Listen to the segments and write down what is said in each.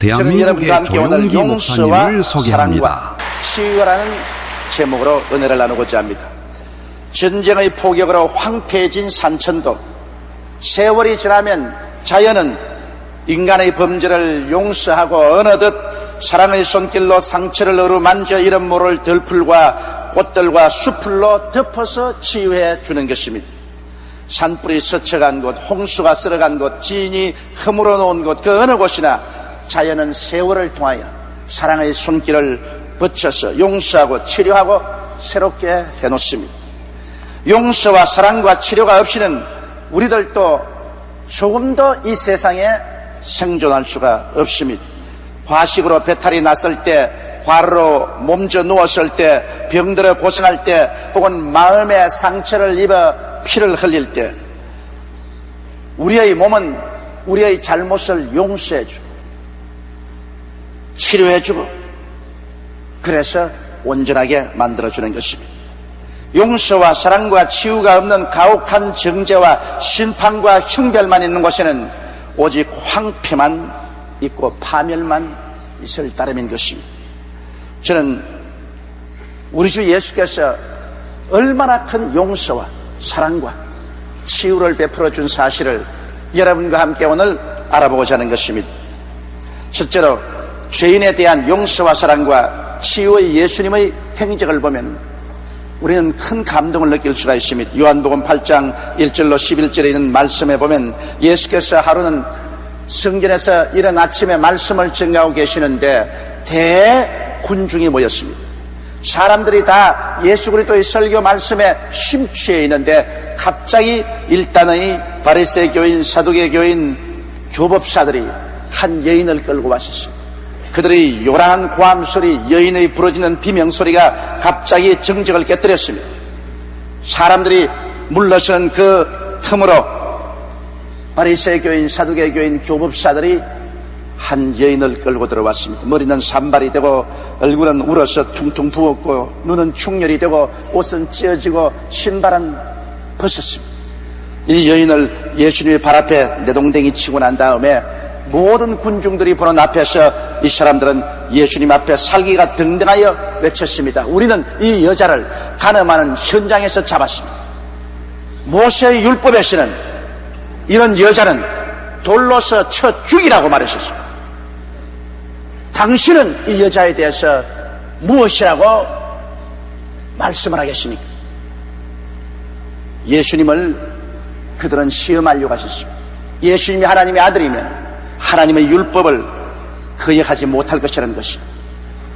저는 여러분과 대한민국의 함께 오늘 용서와. 사랑과 치유라는 제목으로 은혜를 나누고자 합니다. 전쟁의 포격으로 황폐해진 산천도 세월이 지나면 자연은 인간의 범죄를 용서하고 어느덧 사랑의 손길로 상처를 어루만져 이런 모를 들풀과 꽃들과 수풀로 덮어서 치유해 주는 것입니다. 산불이 스쳐간 곳, 홍수가 쓸어간 곳, 지인이 허물어 놓은 곳, 그 어느 곳이나 자연은 세월을 통하여 사랑의 손길을 붙여서 용서하고 치료하고 새롭게 해놓습니다. 용서와 사랑과 치료가 없이는 우리들도 조금 더 이 세상에 생존할 수가 없습니다. 과식으로 배탈이 났을 때, 과로로 몸져 누웠을 때, 병들어 고생할 때, 혹은 마음의 상처를 입어 피를 흘릴 때, 우리의 몸은 우리의 잘못을 용서해주고, 치료해주고, 그래서 온전하게 만들어주는 것입니다. 용서와 사랑과 치유가 없는 가혹한 정죄와 심판과 형별만 있는 곳에는 오직 황폐만 있고 파멸만 있을 따름인 것입니다. 저는 우리 주 예수께서 얼마나 큰 용서와 사랑과 치유를 베풀어 준 사실을 여러분과 함께 오늘 알아보고자 하는 것입니다. 첫째로 죄인에 대한 용서와 사랑과 치유의 예수님의 행적을 보면 우리는 큰 감동을 느낄 수가 있습니다. 요한복음 8장 1절로 11절에 있는 말씀에 보면 예수께서 하루는 성전에서 이른 아침에 말씀을 증가하고 계시는데 대군중이 모였습니다. 사람들이 다 예수 그리스도의 설교 말씀에 심취해 있는데 갑자기 일단의 바리새 교인, 사두개 교인, 교법사들이 한 여인을 끌고 왔었습니다. 그들의 요란한 고함 소리, 여인의 부러지는 비명 소리가 갑자기 정적을 깨뜨렸습니다. 사람들이 물러서는 그 틈으로 바리새 교인, 사두개 교인, 교법사들이 한 여인을 끌고 들어왔습니다. 머리는 산발이 되고 얼굴은 울어서 퉁퉁 부었고 눈은 충혈이 되고 옷은 찢어지고 신발은 벗었습니다. 이 여인을 예수님의 발 앞에 내동댕이 치고 난 다음에 모든 군중들이 보는 앞에서 이 사람들은 예수님 앞에 살기가 등등하여 외쳤습니다. 우리는 이 여자를 가늠하는 현장에서 잡았습니다. 모세의 율법에서는 이런 여자는 돌로서 쳐 죽이라고 말했었습니다. 당신은 이 여자에 대해서 무엇이라고 말씀을 하겠습니까? 예수님을 그들은 시험하려고 하셨습니다. 예수님이 하나님의 아들이면 하나님의 율법을 거역하지 못할 것이라는 것입니다.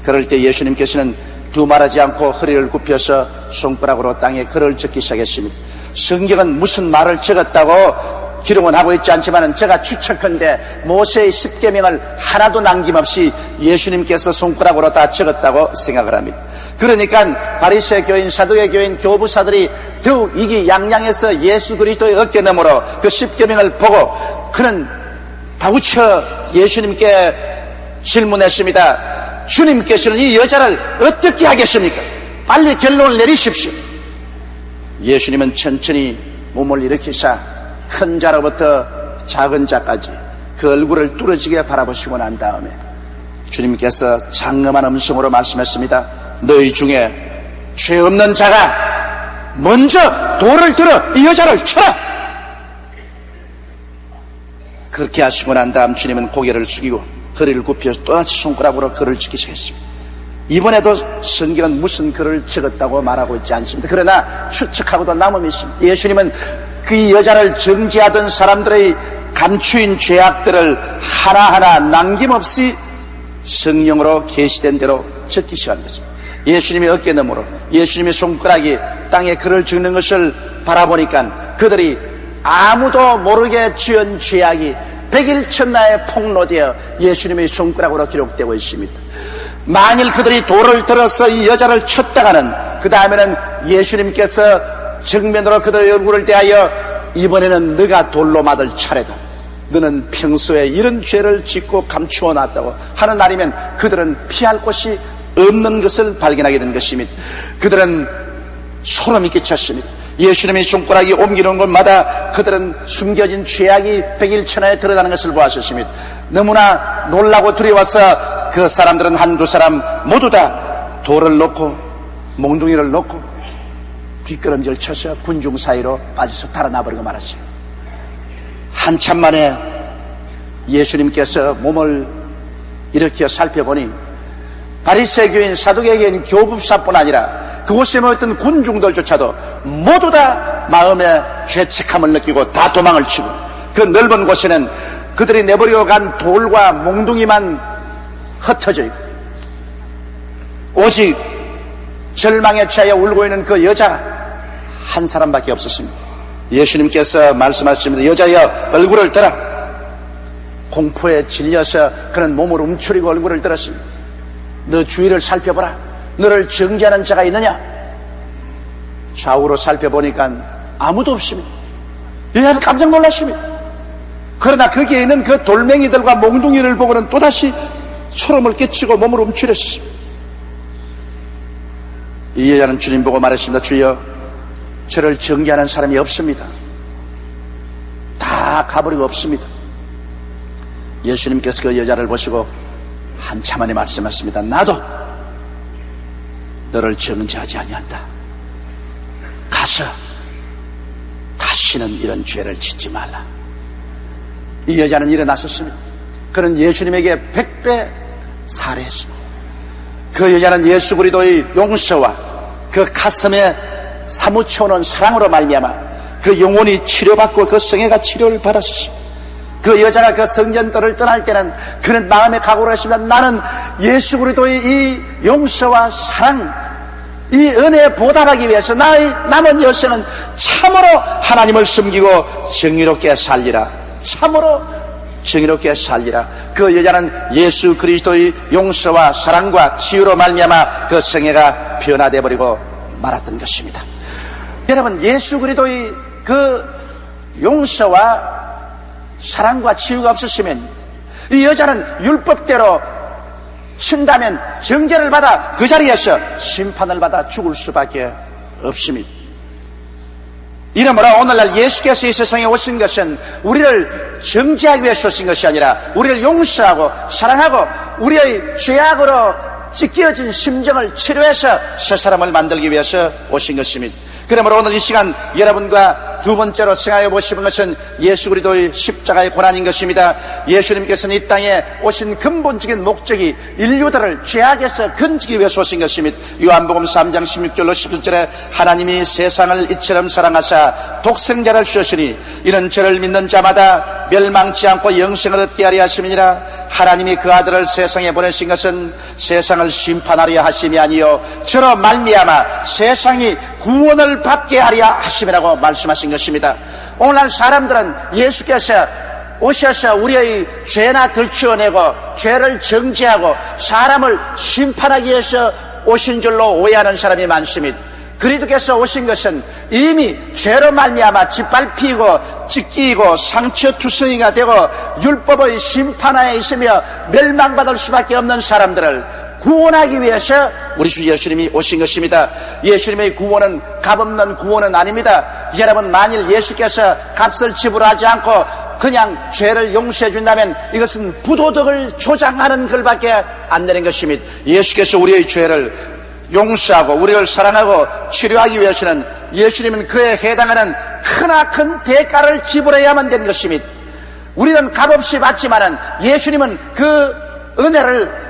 그럴 때 예수님께서는 두말하지 않고 허리를 굽혀서 손가락으로 땅에 글을 적기 시작했습니다. 성경은 무슨 말을 적었다고 기록은 하고 있지 않지만 제가 추측한데 모세의 십계명을 하나도 남김없이 예수님께서 손가락으로 다 적었다고 생각을 합니다. 그러니까 바리새 교인, 사도의 교인, 교부사들이 더욱 이기 양양해서 예수 그리스도의 어깨너머로 그 십계명을 보고 그는 다우쳐 예수님께 질문했습니다. 주님께서는 이 여자를 어떻게 하겠습니까? 빨리 결론을 내리십시오. 예수님은 천천히 몸을 일으키사 큰 자로부터 작은 자까지 그 얼굴을 뚫어지게 바라보시고 난 다음에 주님께서 장엄한 음성으로 말씀했습니다. 너희 중에 죄 없는 자가 먼저 돌을 들어 이 여자를 쳐라! 그렇게 하시고 난 다음 주님은 고개를 숙이고 허리를 굽혀서 또다시 손가락으로 글을 찍기 시작했습니다. 이번에도 성경은 무슨 글을 적었다고 말하고 있지 않습니다. 그러나 추측하고도 남음이 있습니다. 예수님은 그 여자를 정지하던 사람들의 감추인 죄악들을 하나하나 남김없이 성령으로 계시된 대로 적기 시작한 것입니다. 예수님의 어깨 너머로 예수님의 손가락이 땅에 글을 적는 것을 바라보니까 그들이 아무도 모르게 지은 죄악이 백일 천나에 폭로되어 예수님의 손가락으로 기록되고 있습니다. 만일 그들이 돌을 들어서 이 여자를 쳤다가는 그 다음에는 예수님께서 정면으로 그들의 얼굴을 대하여 이번에는 네가 돌로 맞을 차례다. 너는 평소에 이런 죄를 짓고 감추어 놨다고 하는 날이면 그들은 피할 곳이 없는 것을 발견하게 된 것입니다. 그들은 소름이 끼쳤습니다. 예수님이 손가락이 옮기는 곳마다 그들은 숨겨진 죄악이 백일천하에 드러나는 것을 보았으십니다. 너무나 놀라고 두려워서 그 사람들은 한두 사람 모두 다 돌을 놓고 몽둥이를 놓고 뒷걸음질 쳐서 군중 사이로 빠져서 달아나버리고 말았어요. 한참 만에 예수님께서 몸을 일으켜 살펴보니 바리새 교인 사두개 교인 교법사뿐 아니라 그곳에 모였던 군중들조차도 모두 다 마음의 죄책함을 느끼고 다 도망을 치고 그 넓은 곳에는 그들이 내버려 간 돌과 몽둥이만 흩어져 있고 오직 절망에 취하여 울고 있는 그 여자 한 사람밖에 없었습니다. 예수님께서 말씀하십니다. 여자여 얼굴을 들어 공포에 질려서 그는 몸을 움츠리고 얼굴을 들었습니다. 너 주위를 살펴보라. 너를 정죄하는 자가 있느냐? 좌우로 살펴보니까 아무도 없습니다. 여자는 깜짝 놀랐습니다. 그러나 거기에 있는 그 돌멩이들과 몽둥이를 보고는 또다시 소름을 끼치고 몸을 움츠렸습니다. 이 여자는 주님 보고 말했습니다. 주여, 저를 정죄하는 사람이 없습니다. 다 가버리고 없습니다. 예수님께서 그 여자를 보시고 한참 만에 말씀하십니다. 나도 너를 정죄하지 아니한다. 가서 다시는 이런 죄를 짓지 말라. 이 여자는 일어났었습니다. 그는 예수님에게 백배 살해했습니다. 그 여자는 예수 그리스도의 용서와 그 가슴에 사무쳐오는 사랑으로 말미암아 그 영혼이 치료받고 그 성애가 치료를 받았습니다. 그 여자가 그 성전들을 떠날 때는 그는 마음에 각오를 했습니다. 나는 예수 그리스도의 이 용서와 사랑, 이 은혜에 보답하기 위해서 나의 남은 여생은 참으로 하나님을 숨기고 정의롭게 살리라. 참으로 정의롭게 살리라. 그 여자는 예수 그리스도의 용서와 사랑과 치유로 말미암아 그 성애가 변화돼 버리고 말았던 것입니다. 여러분 예수 그리스도의 그 용서와 사랑과 치유가 없었으면 이 여자는 율법대로 친다면 정죄를 받아 그 자리에서 심판을 받아 죽을 수밖에 없습니다. 이러므로 오늘날 예수께서 이 세상에 오신 것은 우리를 정죄하기 위해서 오신 것이 아니라 우리를 용서하고 사랑하고 우리의 죄악으로 찢겨진 심정을 치료해서 새 사람을 만들기 위해서 오신 것입니다. 그러므로 오늘 이 시간 여러분과 두 번째로 생각해 보시는 것은 예수 그리스도의 십자가의 고난인 것입니다. 예수님께서는 이 땅에 오신 근본적인 목적이 인류들을 죄악에서 건지기 위해서 오신 것입니다. 요한복음 3장 16절로 17절에 하나님이 세상을 이처럼 사랑하사 독생자를 주셨으니 이는 저를 믿는 자마다 멸망치 않고 영생을 얻게 하려 하심이니라 하나님이 그 아들을 세상에 보내신 것은 세상을 심판하려 하심이 아니요 저로 말미암아 세상이 구원을 받게 하려 하심이라고 말씀하신 것입니다. 오늘날 사람들은 예수께서 오셔서 우리의 죄나 들추어내고 죄를 정죄하고 사람을 심판하기 위해서 오신 줄로 오해하는 사람이 많습니다. 그리스도께서 오신 것은 이미 죄로 말미암아 짓밟히고 찢기고 상처투성이가 되고 율법의 심판하에 있으며 멸망받을 수밖에 없는 사람들을 구원하기 위해서 우리 주 예수님이 오신 것입니다. 예수님의 구원은 값없는 구원은 아닙니다. 여러분 만일 예수께서 값을 지불하지 않고 그냥 죄를 용서해 준다면 이것은 부도덕을 조장하는 글밖에 안 되는 것입니다. 예수께서 우리의 죄를 용서하고 우리를 사랑하고 치료하기 위해서는 예수님은 그에 해당하는 크나큰 대가를 지불해야만 되는 것입니다. 우리는 값없이 받지만은 예수님은 그 은혜를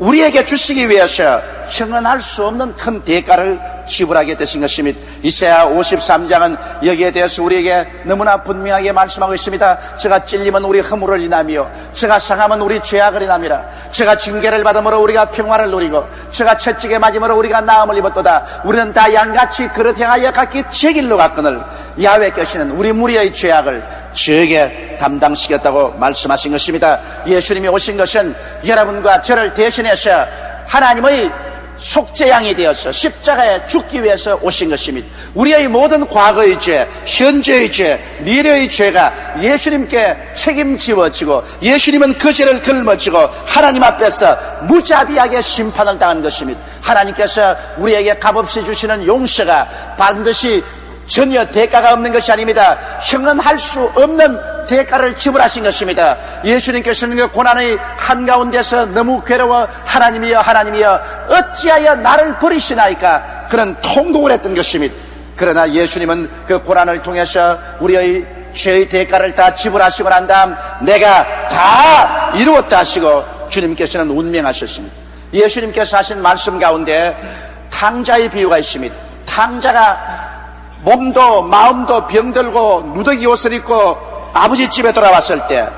우리에게 주시기 위해서 형언할 수 없는 큰 대가를 지불하게 되신 것입니다. 이사야 53장은 여기에 대해서 우리에게 너무나 분명하게 말씀하고 있습니다. 제가 찔리면 우리 허물을 인하며 제가 상하면 우리 죄악을 인함이라 제가 징계를 받음으로 우리가 평화를 누리고 제가 채찍에 맞음으로 우리가 나음을 입었도다 우리는 다 양같이 그릇 행하여 각기 제 길로 갔거늘 야외께서는 우리 무리의 죄악을 저에게 담당시켰다고 말씀하신 것입니다. 예수님이 오신 것은 여러분과 저를 대신해서 하나님의 속죄양이 되어서 십자가에 죽기 위해서 오신 것입니다. 우리의 모든 과거의 죄, 현재의 죄, 미래의 죄가 예수님께 책임지워지고 예수님은 그 죄를 걸머지고 하나님 앞에서 무자비하게 심판을 당한 것입니다. 하나님께서 우리에게 값없이 주시는 용서가 반드시 전혀 대가가 없는 것이 아닙니다. 형은 할수 없는 대가를 지불하신 것입니다. 예수님께서는 그 고난의 한가운데서 너무 괴로워 하나님이여 하나님이여 어찌하여 나를 버리시나이까 그런 통곡을 했던 것입니다. 그러나 예수님은 그 고난을 통해서 우리의 죄의 대가를 다 지불하시고 난 다음 내가 다 이루었다 하시고 주님께서는 운명하셨습니다. 예수님께서 하신 말씀 가운데 탕자의 비유가 있습니다. 탕자가 몸도 마음도 병들고 누더기 옷을 입고 아버지 집에 돌아왔을 때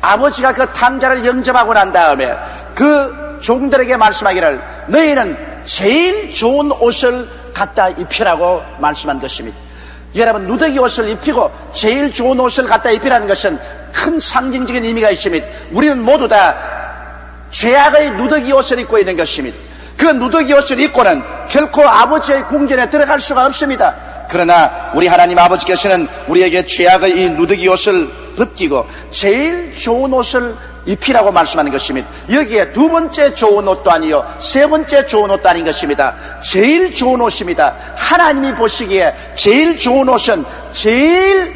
아버지가 그 탕자를 영접하고 난 다음에 그 종들에게 말씀하기를 너희는 제일 좋은 옷을 갖다 입히라고 말씀한 것입니다. 여러분 누더기 옷을 입히고 제일 좋은 옷을 갖다 입히라는 것은 큰 상징적인 의미가 있습니다. 우리는 모두 다 죄악의 누더기 옷을 입고 있는 것입니다. 그 누더기 옷을 입고는 결코 아버지의 궁전에 들어갈 수가 없습니다. 그러나 우리 하나님 아버지께서는 우리에게 죄악의 이 누더기 옷을 벗기고 제일 좋은 옷을 입히라고 말씀하는 것입니다. 여기에 두 번째 좋은 옷도 아니요, 세 번째 좋은 옷도 아닌 것입니다. 제일 좋은 옷입니다. 하나님이 보시기에 제일 좋은 옷은 제일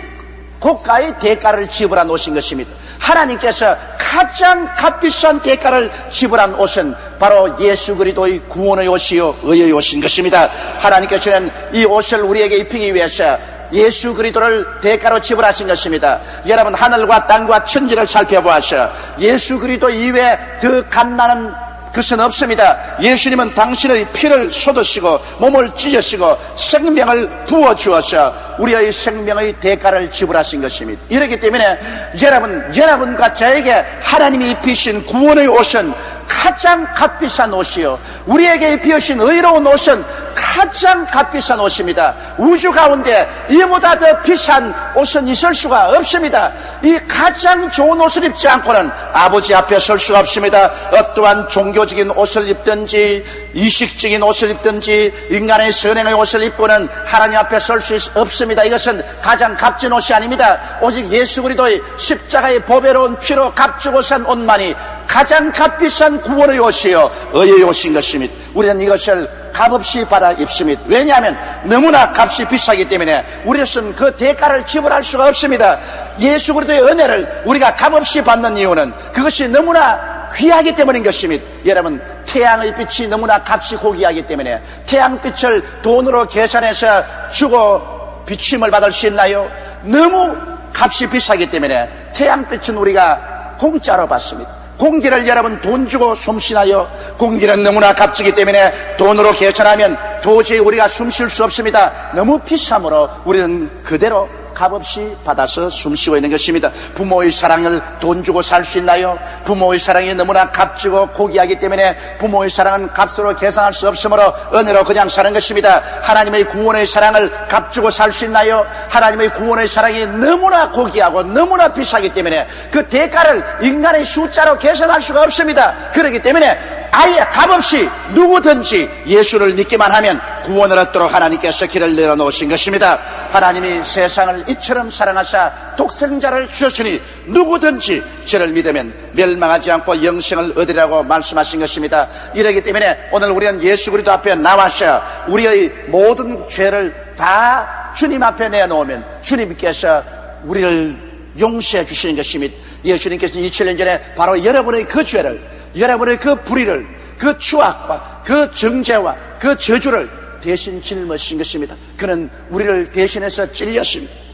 고가의 대가를 지불한 옷인 것입니다. 하나님께서 가장 값비싼 대가를 지불한 옷은 바로 예수 그리스도의 구원의 옷이요 의의 옷인 것입니다. 하나님께서는 이 옷을 우리에게 입히기 위해서 예수 그리스도를 대가로 지불하신 것입니다. 여러분 하늘과 땅과 천지를 살펴보아서 예수 그리스도 이외에 더 감나는 그것은 없습니다. 예수님은 당신의 피를 쏟으시고 몸을 찢으시고 생명을 부어 주어서 우리의 생명의 대가를 지불하신 것입니다. 이렇기 때문에 여러분, 여러분과 저에게 하나님이 입히신 구원의 옷은 가장 값비싼 옷이요. 우리에게 입히신 의로운 옷은 가장 값비싼 옷입니다. 우주 가운데 이보다 더 비싼 옷은 있을 수가 없습니다. 이 가장 좋은 옷을 입지 않고는 아버지 앞에 설 수가 없습니다. 어떠한 종교적인 옷을 입든지 이식적인 옷을 입든지 인간의 선행의 옷을 입고는 하나님 앞에 설 수 없습니다. 이것은 가장 값진 옷이 아닙니다. 오직 예수 그리스도의 십자가의 보배로운 피로 값주고 산 옷만이 가장 값비싼 구원의 옷이요 의의 옷인 것입니다. 우리는 이것을 값없이 받아 입습니다. 왜냐하면 너무나 값이 비싸기 때문에 우리는 그 대가를 지불할 수가 없습니다. 예수 그리스도의 은혜를 우리가 값없이 받는 이유는 그것이 너무나 귀하기 때문인 것입니다. 여러분 태양의 빛이 너무나 값이 고귀하기 때문에 태양빛을 돈으로 계산해서 주고 비침을 받을 수 있나요? 너무 값이 비싸기 때문에 태양빛은 우리가 공짜로 받습니다. 공기를 여러분 돈 주고 숨쉬나요? 공기는 너무나 값지기 때문에 돈으로 계산하면 도저히 우리가 숨 쉴 수 없습니다. 너무 비싸므로 우리는 그대로 값없이 받아서 숨쉬고 있는 것입니다. 부모의 사랑을 돈 주고 살 수 있나요? 부모의 사랑이 너무나 값지고 고귀하기 때문에 부모의 사랑은 값으로 계산할 수 없으므로 은혜로 그냥 사는 것입니다. 하나님의 구원의 사랑을 값 주고 살 수 있나요? 하나님의 구원의 사랑이 너무나 고귀하고 너무나 비싸기 때문에 그 대가를 인간의 숫자로 계산할 수가 없습니다. 그렇기 때문에 아예 값없이 누구든지 예수를 믿기만 하면 구원을 얻도록 하나님께서 길을 내어놓으신 것입니다. 하나님이 세상을 이처럼 사랑하사 독생자를 주셨으니 누구든지 저를 믿으면 멸망하지 않고 영생을 얻으라고 말씀하신 것입니다. 이러기 때문에 오늘 우리는 예수 그리스도 앞에 나와서 우리의 모든 죄를 다 주님 앞에 내놓으면 주님께서 우리를 용서해 주시는 것입니다. 예수님께서 2000년 전에 바로 여러분의 그 죄를 여러분의 그 불의를 그 추악과 그 정죄와 그 저주를 대신 짊어진 것입니다. 그는 우리를 대신해서 찔렸습니다.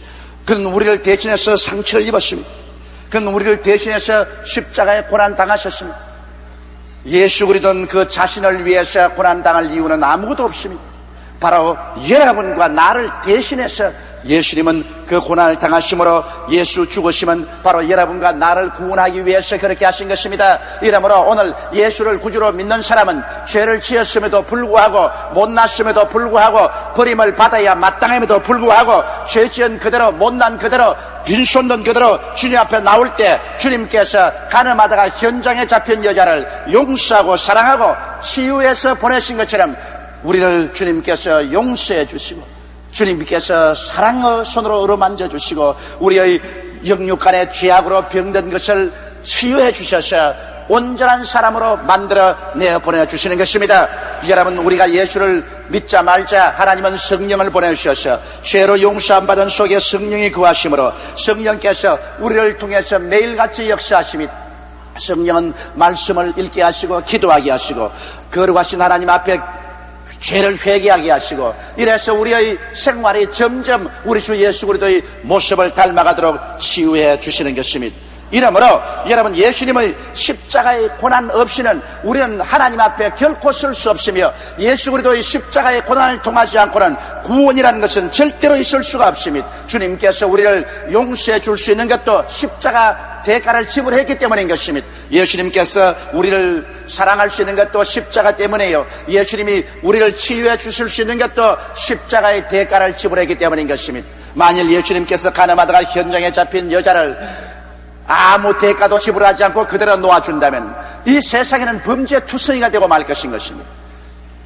그는 우리를 대신해서 상처를 입었습니다. 그는 우리를 대신해서 십자가에 고난 당하셨습니다. 예수 그리스도는 그 자신을 위해서 고난 당할 이유는 아무것도 없습니다. 바로 여러분과 나를 대신해서 예수님은 그 고난을 당하심으로 예수 죽으심은 바로 여러분과 나를 구원하기 위해서 그렇게 하신 것입니다. 이러므로 오늘 예수를 구주로 믿는 사람은 죄를 지었음에도 불구하고 못났음에도 불구하고 버림을 받아야 마땅함에도 불구하고 죄 지은 그대로 못난 그대로 빈손 든 그대로 주님 앞에 나올 때 주님께서 가늠하다가 현장에 잡힌 여자를 용서하고 사랑하고 치유해서 보내신 것처럼 우리를 주님께서 용서해 주시고 주님께서 사랑의 손으로 어루만져 주시고 우리의 영육간의 죄악으로 병든 것을 치유해 주셔서 온전한 사람으로 만들어 내 보내주시는 것입니다. 여러분 우리가 예수를 믿자 말자 하나님은 성령을 보내주셔서 죄로 용서함 받은 속에 성령이 거하심으로 성령께서 우리를 통해서 매일같이 역사하심이 성령은 말씀을 읽게 하시고 기도하게 하시고 거룩하신 하나님 앞에 죄를 회개하게 하시고 이래서 우리의 생활이 점점 우리 주 예수 그리스도의 모습을 닮아가도록 치유해 주시는 것입니다. 이러므로 여러분 예수님의 십자가의 고난 없이는 우리는 하나님 앞에 결코 설 수 없으며 예수 그리스도의 십자가의 고난을 통하지 않고는 구원이라는 것은 절대로 있을 수가 없습니다. 주님께서 우리를 용서해 줄 수 있는 것도 십자가 대가를 지불했기 때문인 것입니다. 예수님께서 우리를 사랑할 수 있는 것도 십자가 때문에요. 예수님이 우리를 치유해 주실 수 있는 것도 십자가의 대가를 지불했기 때문인 것입니다. 만일 예수님께서 가늠하다가 현장에 잡힌 여자를 아무 대가도 지불하지 않고 그대로 놓아준다면 이 세상에는 범죄 투성이가 되고 말 것인 것입니다.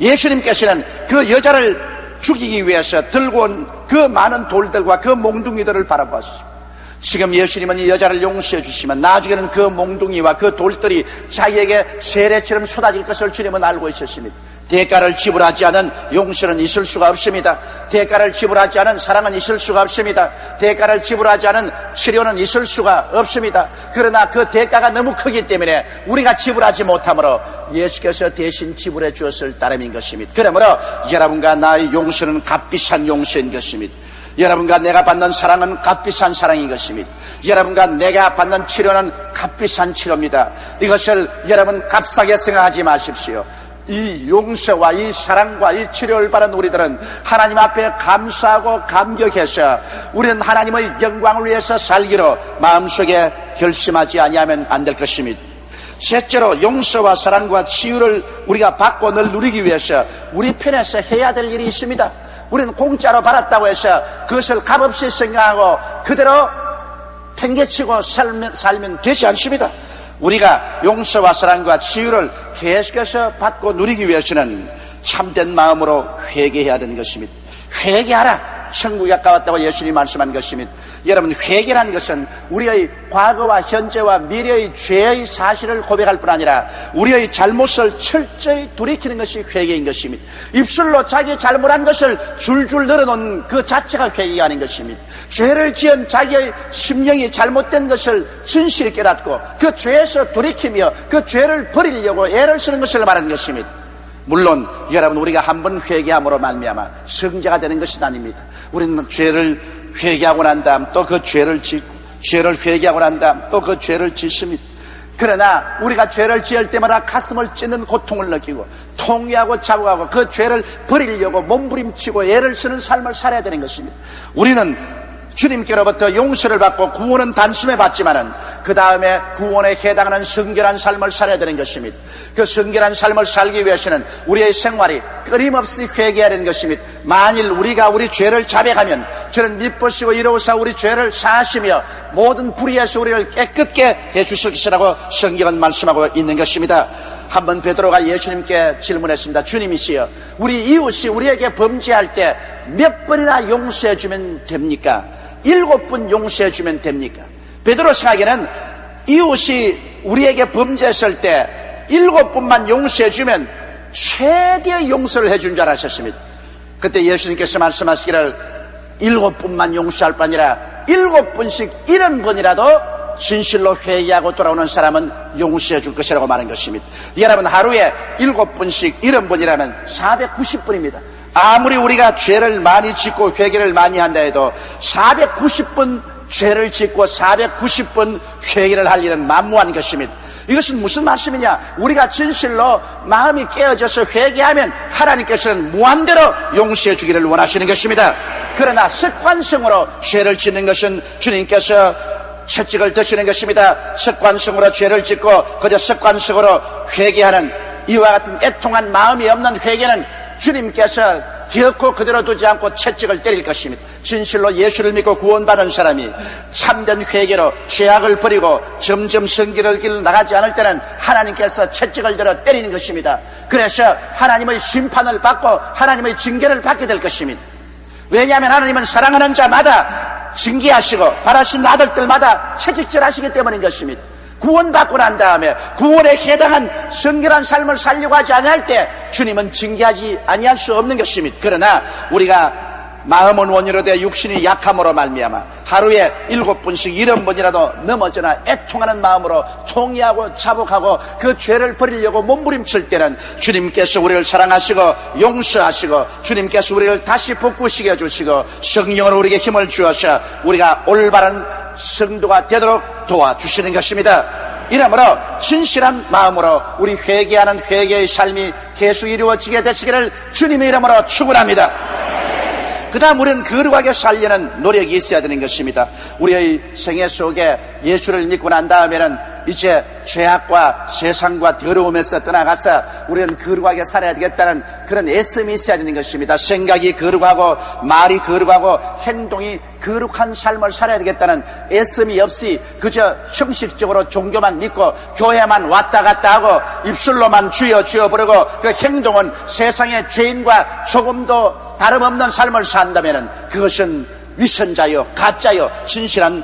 예수님께서는 그 여자를 죽이기 위해서 들고 온 그 많은 돌들과 그 몽둥이들을 바라보았습니다. 지금 예수님은 이 여자를 용서해 주시면 나중에는 그 몽둥이와 그 돌들이 자기에게 세례처럼 쏟아질 것을 주님은 알고 있었습니다. 대가를 지불하지 않은 용서는 있을 수가 없습니다. 대가를 지불하지 않은 사랑은 있을 수가 없습니다. 대가를 지불하지 않은 치료는 있을 수가 없습니다. 그러나 그 대가가 너무 크기 때문에 우리가 지불하지 못하므로 예수께서 대신 지불해 주었을 따름인 것입니다. 그러므로 여러분과 나의 용서는 값비싼 용서인 것입니다. 여러분과 내가 받는 사랑은 값비싼 사랑인 것입니다. 여러분과 내가 받는 치료는 값비싼 치료입니다. 이것을 여러분 값싸게 생각하지 마십시오. 이 용서와 이 사랑과 이 치료를 받은 우리들은 하나님 앞에 감사하고 감격해서 우리는 하나님의 영광을 위해서 살기로 마음속에 결심하지 아니하면 안 될 것입니다. 셋째로 용서와 사랑과 치유를 우리가 받고 늘 누리기 위해서 우리 편에서 해야 될 일이 있습니다. 우리는 공짜로 받았다고 해서 그것을 값없이 생각하고 그대로 팽개치고 살면, 살면 되지 않습니다. 우리가 용서와 사랑과 치유를 계속해서 받고 누리기 위해서는 참된 마음으로 회개해야 되는 것입니다. 회개하라. 천국이 가까웠다고 예수님이 말씀한 것입니다. 여러분 회개라는 것은 우리의 과거와 현재와 미래의 죄의 사실을 고백할 뿐 아니라 우리의 잘못을 철저히 돌이키는 것이 회개인 것입니다. 입술로 자기 잘못한 것을 줄줄 늘어놓은 그 자체가 회개가 아닌 것입니다. 죄를 지은 자기의 심령이 잘못된 것을 진실히 깨닫고 그 죄에서 돌이키며 그 죄를 버리려고 애를 쓰는 것을 말하는 것입니다. 물론 여러분 우리가 한번 회개함으로 말미암아 성자가 되는 것은 아닙니다. 우리는 죄를 회개하고 난 다음 또 그 죄를 짓고 죄를 회개하고 난 다음 또 그 죄를 짓습니다. 그러나 우리가 죄를 지을 때마다 가슴을 찢는 고통을 느끼고 통회하고 자국하고 그 죄를 버리려고 몸부림치고 애를 쓰는 삶을 살아야 되는 것입니다. 우리는 주님께로부터 용서를 받고 구원은 단숨에 받지만은 그 다음에 구원에 해당하는 성결한 삶을 살아야 되는 것입니다. 그 성결한 삶을 살기 위해서는 우리의 생활이 끊임없이 회개해야 되는 것입니다. 만일 우리가 우리 죄를 자백하면 저는 미쁘시고 이로우사 우리 죄를 사하시며 모든 불의에서 우리를 깨끗게 해주실 것이라고 성경은 말씀하고 있는 것입니다. 한번 베드로가 예수님께 질문했습니다. 주님이시여, 우리 이웃이 우리에게 범죄할 때 몇 번이나 용서해 주면 됩니까? 일곱 번 용서해 주면 됩니까? 베드로 생각에는 이웃이 우리에게 범죄했을 때 일곱 번만 용서해 주면 최대의 용서를 해준 줄 알았습니다. 그때 예수님께서 말씀하시기를 일곱 번만 용서할 뿐 아니라 일곱 번씩 이런 번이라도 진실로 회개하고 돌아오는 사람은 용서해 줄 것이라고 말한 것입니다. 여러분 하루에 일곱 번씩 이런 번이라면 490번입니다. 아무리 우리가 죄를 많이 짓고 회개를 많이 한다 해도 490번 죄를 짓고 490번 회개를 할 일은 만무한 것입니다. 이것은 무슨 말씀이냐? 우리가 진실로 마음이 깨어져서 회개하면 하나님께서는 무한대로 용서해 주기를 원하시는 것입니다. 그러나 습관성으로 죄를 짓는 것은 주님께서 채찍을 드시는 것입니다. 습관성으로 죄를 짓고 그저 습관성으로 회개하는 이와 같은 애통한 마음이 없는 회개는 주님께서 기어코 그대로 두지 않고 채찍을 때릴 것입니다. 진실로 예수를 믿고 구원받은 사람이 참된 회개로 죄악을 버리고 점점 성기를 길 나가지 않을 때는 하나님께서 채찍을 들어 때리는 것입니다. 그래서 하나님의 심판을 받고 하나님의 징계를 받게 될 것입니다. 왜냐하면 하나님은 사랑하는 자마다 징계하시고 바라신 아들들마다 채찍질 하시기 때문인 것입니다. 구원받고 난 다음에 구원에 해당한 성결한 삶을 살려고 하지 아니할 때 주님은 징계하지 아니할 수 없는 것입니다. 그러나 우리가 마음은 원이로 되 육신이 약함으로 말미암아 하루에 일곱 번씩 일흔 번이라도 넘어져나 애통하는 마음으로 통의하고 자복하고 그 죄를 버리려고 몸부림칠 때는 주님께서 우리를 사랑하시고 용서하시고 주님께서 우리를 다시 복구시켜 주시고 성령으로 우리에게 힘을 주어서 우리가 올바른 성도가 되도록 도와주시는 것입니다. 이러므로 진실한 마음으로 우리 회개하는 회개의 삶이 계속 이루어지게 되시기를 주님의 이름으로 축원합니다. 그 다음 우리는 거룩하게 살려는 노력이 있어야 되는 것입니다. 우리의 생애 속에 예수를 믿고 난 다음에는 이제 죄악과 세상과 더러움에서 떠나가서 우리는 거룩하게 살아야 되겠다는 그런 애씀이 있어야 되는 것입니다. 생각이 거룩하고 말이 거룩하고 행동이 거룩한 삶을 살아야 되겠다는 애씀이 없이 그저 형식적으로 종교만 믿고 교회만 왔다 갔다 하고 입술로만 주여 주여 부르고 그 행동은 세상의 죄인과 조금도 다름없는 삶을 산다면 그것은 위선자요 가짜요 진실한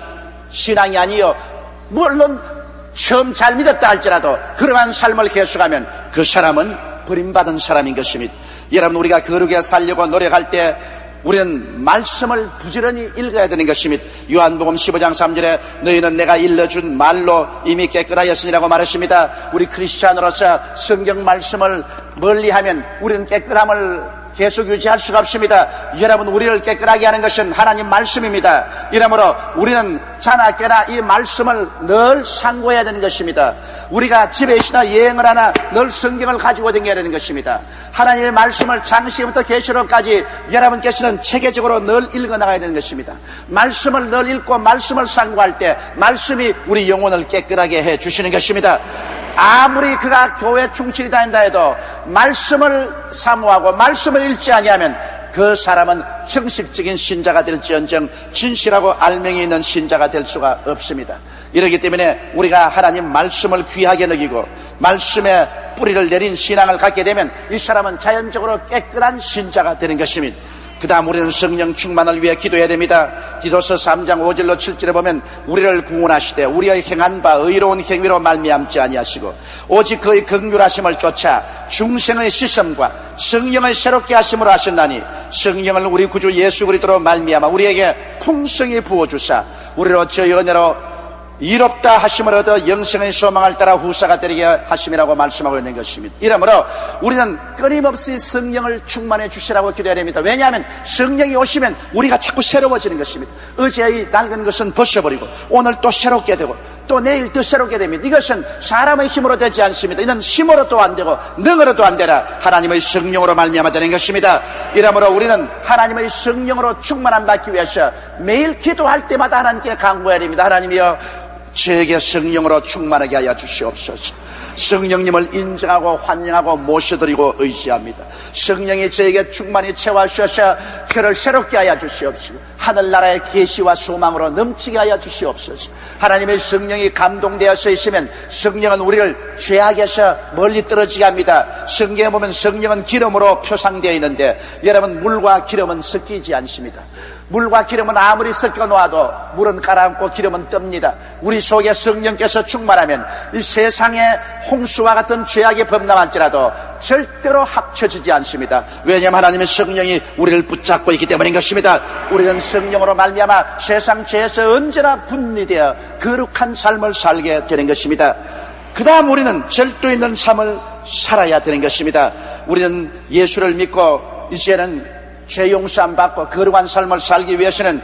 신앙이 아니요 물론 처음 잘 믿었다 할지라도 그러한 삶을 계속하면 그 사람은 버림받은 사람인 것입니다. 여러분 우리가 거룩에 살려고 노력할 때 우리는 말씀을 부지런히 읽어야 되는 것입니다. 요한복음 15장 3절에 너희는 내가 일러준 말로 이미 깨끗하였으니라고 말했습니다. 우리 크리스찬으로서 성경 말씀을 멀리하면 우리는 깨끗함을 계속 유지할 수가 없습니다. 여러분 우리를 깨끗하게 하는 것은 하나님 말씀입니다. 이러므로 우리는 자나 깨나 이 말씀을 늘 상고해야 되는 것입니다. 우리가 집에 있으나 여행을 하나 늘 성경을 가지고 다녀야 되는 것입니다. 하나님의 말씀을 장시부터 계시록까지 여러분께서는 체계적으로 늘 읽어 나가야 되는 것입니다. 말씀을 늘 읽고 말씀을 상고할 때 말씀이 우리 영혼을 깨끗하게 해 주시는 것입니다. 아무리 그가 교회 충실히 다닌다 해도 말씀을 사모하고 말씀을 읽지 아니하면 그 사람은 형식적인 신자가 될지언정 진실하고 알맹이 있는 신자가 될 수가 없습니다. 이러기 때문에 우리가 하나님 말씀을 귀하게 여기고 말씀에 뿌리를 내린 신앙을 갖게 되면 이 사람은 자연적으로 깨끗한 신자가 되는 것입니다. 그 다음 우리는 성령 충만을 위해 기도해야 됩니다. 디도서 3장 5절로 7절에 보면 우리를 구원하시되 우리의 행한 바 의로운 행위로 말미암지 아니하시고 오직 그의 긍휼하심을 쫓아 중생의 시험과 성령을 새롭게 하심으로 하셨나니 성령을 우리 구주 예수 그리스도로 말미암아 우리에게 풍성히 부어 주사 우리로 저 은혜로 이롭다 하심을 얻어 영생의 소망을 따라 후사가 되리게 하심이라고 말씀하고 있는 것입니다. 이러므로 우리는 끊임없이 성령을 충만해 주시라고 기도해야 됩니다. 왜냐하면 성령이 오시면 우리가 자꾸 새로워지는 것입니다. 어제의 낡은 것은 벗어버리고 오늘 또 새롭게 되고 또 내일 또 새롭게 됩니다. 이것은 사람의 힘으로 되지 않습니다. 이는 힘으로도 안 되고 능으로도 안 되라 하나님의 성령으로 말미암아 되는 것입니다. 이러므로 우리는 하나님의 성령으로 충만함 받기 위해서 매일 기도할 때마다 하나님께 강구해야 됩니다. 하나님이여 저에게 성령으로 충만하게 하여 주시옵소서. 성령님을 인정하고 환영하고 모셔드리고 의지합니다. 성령이 저에게 충만히 채워주셔서 저를 새롭게 하여 주시옵시고 하늘나라의 계시와 소망으로 넘치게 하여 주시옵소서. 하나님의 성령이 감동되어서 있으면 성령은 우리를 죄악에서 멀리 떨어지게 합니다. 성경에 보면 성령은 기름으로 표상되어 있는데 여러분 물과 기름은 섞이지 않습니다. 물과 기름은 아무리 섞여 놓아도 물은 가라앉고 기름은 뜹니다. 우리 속에 성령께서 충만하면 이 세상에 홍수와 같은 죄악이 범람할지라도 절대로 합쳐지지 않습니다. 왜냐하면 하나님의 성령이 우리를 붙잡고 있기 때문인 것입니다. 우리는 성령으로 말미암아 세상 죄에서 언제나 분리되어 거룩한 삶을 살게 되는 것입니다. 그 다음 우리는 절도 있는 삶을 살아야 되는 것입니다. 우리는 예수를 믿고 이제는 죄 용서함 받고 거룩한 삶을 살기 위해서는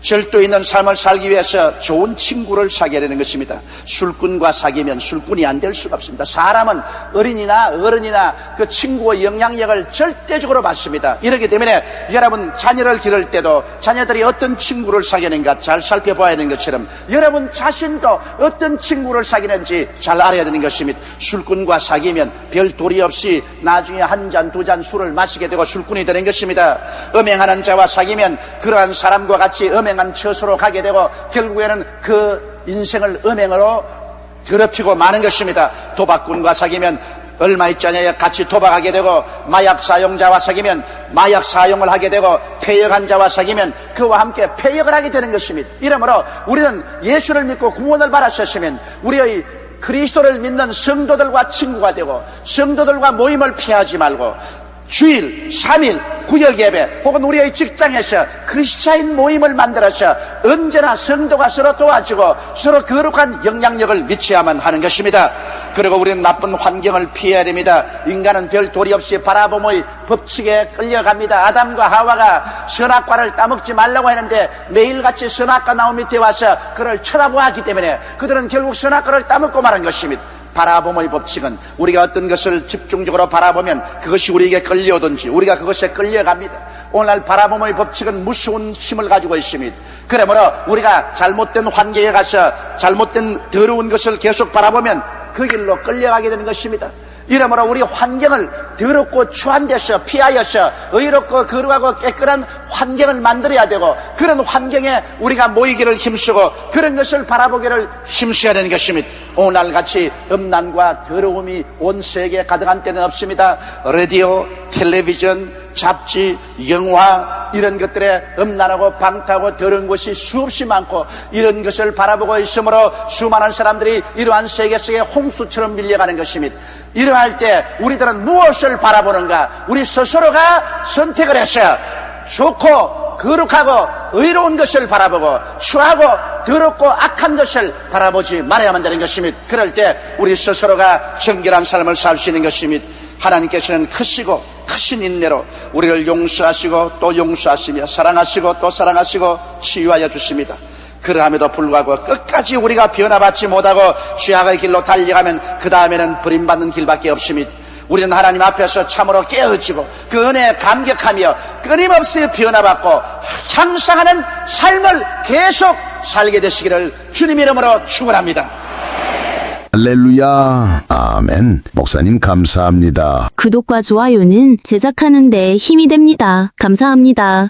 절도 있는 삶을 살기 위해서 좋은 친구를 사귀어야 되는 것입니다. 술꾼과 사귀면 술꾼이 안 될 수가 없습니다. 사람은 어린이나 어른이나 그 친구의 영향력을 절대적으로 받습니다. 이렇기 때문에 여러분 자녀를 기를 때도 자녀들이 어떤 친구를 사귀는가 잘 살펴봐야 되는 것처럼 여러분 자신도 어떤 친구를 사귀는지 잘 알아야 되는 것입니다. 술꾼과 사귀면 별 도리 없이 나중에 한 잔, 두 잔 술을 마시게 되고 술꾼이 되는 것입니다. 음행하는 자와 사귀면 그러한 사람과 같이 음행 한 처소로 가게 되고 결국에는 그 인생을 음행으로 더럽히고 마는 것입니다. 도박꾼과 사귀면 얼마 있잖아요. 같이 도박하게 되고 마약 사용자와 사귀면 마약 사용을 하게 되고 폐역한 자와 사귀면 그와 함께 폐역을 하게 되는 것입니다. 이러므로 우리는 예수를 믿고 구원을 받았었으면 우리의 그리스도를 믿는 성도들과 친구가 되고 성도들과 모임을 피하지 말고 주일, 3일, 구역 예배 혹은 우리의 직장에서 크리스차인 모임을 만들어서 언제나 성도가 서로 도와주고 서로 거룩한 영향력을 미쳐야만 하는 것입니다. 그리고 우리는 나쁜 환경을 피해야 됩니다. 인간은 별 도리 없이 바라봄의 법칙에 끌려갑니다. 아담과 하와가 선악과를 따먹지 말라고 했는데 매일같이 선악과 나무 밑에 와서 그를 쳐다보았기 때문에 그들은 결국 선악과를 따먹고 말한 것입니다. 바라봄의 법칙은 우리가 어떤 것을 집중적으로 바라보면 그것이 우리에게 끌려오든지 우리가 그것에 끌려갑니다. 오늘날 바라봄의 법칙은 무서운 힘을 가지고 있습니다. 그러므로 우리가 잘못된 환경에 가서 잘못된 더러운 것을 계속 바라보면 그 길로 끌려가게 되는 것입니다. 이러므로 우리 환경을 더럽고 추한 데서 피하여서 의롭고 거룩하고 깨끗한 환경을 만들어야 되고 그런 환경에 우리가 모이기를 힘쓰고 그런 것을 바라보기를 힘써야 되는 것입니다. 오늘 같이 음란과 더러움이 온 세계에 가득한 때는 없습니다. 라디오, 텔레비전, 잡지, 영화 이런 것들에 음란하고 방타하고 더러운 것이 수없이 많고 이런 것을 바라보고 있으므로 수많은 사람들이 이러한 세계 속에 홍수처럼 밀려가는 것입니다. 이러할 때 우리들은 무엇을 바라보는가? 우리 스스로가 선택을 해서 좋고 거룩하고 의로운 것을 바라보고 추하고 더럽고 악한 것을 바라보지 말아야만 되는 것입니다. 그럴 때 우리 스스로가 정결한 삶을 살 수 있는 것입니다. 하나님께서는 크시고 크신 인내로 우리를 용서하시고 또 용서하시며 사랑하시고 또 사랑하시고 치유하여 주십니다. 그러함에도 불구하고 끝까지 우리가 변화받지 못하고 죄악의 길로 달려가면 그 다음에는 버림받는 길밖에 없습니다. 우리는 하나님 앞에서 참으로 깨어지고 그 은혜에 감격하며 끊임없이 변화받고 향상하는 삶을 계속 살게 되시기를 주님 이름으로 축원합니다. 할렐루야. 아멘. 목사님 감사합니다. 구독과 좋아요는 제작하는 데 힘이 됩니다. 감사합니다.